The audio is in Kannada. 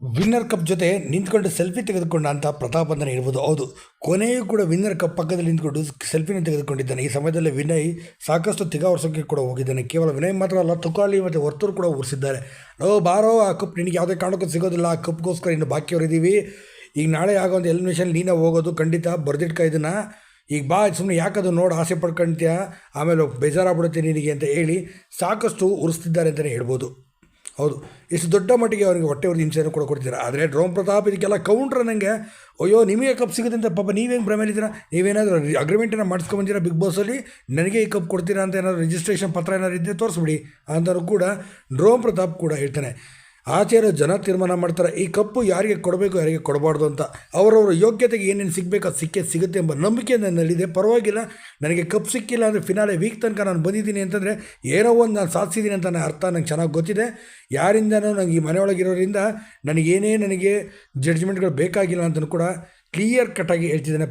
ವಿನ್ನರ್ ಕಪ್ ಜೊತೆ ನಿಂತ್ಕೊಂಡು ಸೆಲ್ಫಿ ತೆಗೆದುಕೊಂಡ ಪ್ರತಾಪ್ ಅಂತಲೇ ಹೇಳ್ಬೋದು. ಹೌದು, ಕೊನೆಯೂ ಕೂಡ ವಿನ್ನರ್ ಕಪ್ ಪಕ್ಕದಲ್ಲಿ ನಿಂತ್ಕೊಂಡು ಸೆಲ್ಫಿನ ತೆಗೆದುಕೊಂಡಿದ್ದಾನೆ. ಈ ಸಮಯದಲ್ಲಿ ವಿನಯ್ ಸಾಕಷ್ಟು ತಿಗಾ ಕೂಡ ಹೋಗಿದ್ದಾನೆ. ಕೇವಲ ವಿನಯ್ ಮಾತ್ರ ಅಲ್ಲ, ತುಕಾಲಿ ಮತ್ತು ವರ್ತೂರು ಕೂಡ ಉರಿಸಿದ್ದಾರೆ ನೋ ಬಾರೋ, ಆ ಕಪ್ ನಿನಗೆ ಯಾವುದೇ ಕಾರಣಕ್ಕೂ ಸಿಗೋದಿಲ್ಲ. ಆ ಕಪ್ಗೋಸ್ಕರ ಇನ್ನು ಬಾಕಿಯವರಿದ್ದೀವಿ ಈಗ ನಾಳೆ ಆಗೋ ಒಂದು ಎಲಿಮಿನೇಷನ್ ನೀನೇ ಹೋಗೋದು, ಖಂಡಿತ. ಬರೆದಿಟ್ಕ ಇದನ್ನು. ಈಗ ಬಾ ಸುಮ್ಮನೆ ಯಾಕದು ನೋಡಿ ಆಸೆ ಪಡ್ಕೊಂತೀಯ? ಆಮೇಲೆ ಬೇಜಾರಾಗ್ಬಿಡುತ್ತೆ ನಿನಗೆ ಅಂತ ಹೇಳಿ ಸಾಕಷ್ಟು ಉರಿಸ್ತಿದ್ದಾರೆ ಅಂತಲೇ ಹೇಳ್ಬೋದು. ಹೌದು. ಇಷ್ಟು ದೊಡ್ಡ ಮಟ್ಟಿಗೆ ಅವರಿಗೆ ಹೊಟ್ಟೆ ಹೊಡೆದು ಹಿಂಸೆಯನ್ನು ಕೂಡ ಕೊಡ್ತೀರಾ ಆದರೆ ಡ್ರೋನ್ ಪ್ರತಾಪ್ ಇದಕ್ಕೆಲ್ಲ ಕೌಂಟ್ರ್ ನನಗೆ ಅಯ್ಯೋ, ನಿಮಗೆ ಕಪ್ ಸಿಗುತ್ತೆ ಪಾಪ ನೀವೇನು ಭ್ರಮೇಲಿದ್ದೀರಾ ನೀವೇನಾದರೂ ಅಗ್ರಿಮೆಂಟನ್ನು ಮಾಡಿಸ್ಕೊಂಬಂದಿರಾ ಬಿಗ್ ಬಾಸಲ್ಲಿ ನನಗೆ ಈ ಕಪ್ ಕೊಡ್ತೀರಾ ಅಂತ ಏನಾದರೂ ರಿಜಿಸ್ಟ್ರೇಷನ್ ಪತ್ರ ಏನಾದ್ರು ಇದ್ದರೆ ತೋರಿಸ್ಬಿಡಿ ಅಂತಲೂ ಕೂಡ ಡ್ರೋನ್ ಪ್ರತಾಪ್ ಕೂಡ ಹೇಳ್ತಾನೆ. ಆಚೆ ಇರೋ ಜನ ತೀರ್ಮಾನ ಮಾಡ್ತಾರೆ, ಈ ಕಪ್ಪು ಯಾರಿಗೆ ಕೊಡಬೇಕು, ಯಾರಿಗೆ ಕೊಡಬಾರ್ದು ಅಂತ. ಅವರವರ ಯೋಗ್ಯತೆಗೆ ಏನೇನು ಸಿಗಬೇಕು, ಅದು ಸಿಕ್ಕೇ ಸಿಗುತ್ತೆ ಎಂಬ ನಂಬಿಕೆ ನನ್ನಲ್ಲಿದೆ. ಪರವಾಗಿಲ್ಲ, ನನಗೆ ಕಪ್ ಸಿಕ್ಕಿಲ್ಲ ಅಂದರೆ ಫಿನಾಲೆ ವೀಕ್ ತನಕ ನಾನು ಬಂದಿದ್ದೀನಿ ಅಂತಂದರೆ, ಏನೋ ಒಂದು ನಾನು ಸಾಧಿಸಿದ್ದೀನಿ ಅಂತ ನನ್ನ ಅರ್ಥ ನಂಗೆ ಚೆನ್ನಾಗಿ ಗೊತ್ತಿದೆ. ಯಾರಿಂದನೂ ನನಗೆ ಈ ಮನೆಯೊಳಗಿರೋದ್ರಿಂದ ನನಗೇನೇ ನನಗೆ ಜಡ್ಜ್ಮೆಂಟ್ಗಳು ಬೇಕಾಗಿಲ್ಲ ಅಂತಲೂ ಕೂಡ ಕ್ಲಿಯರ್ ಕಟ್ಟಾಗಿ ಹೇಳ್ತಿದ್ದೇನೆ.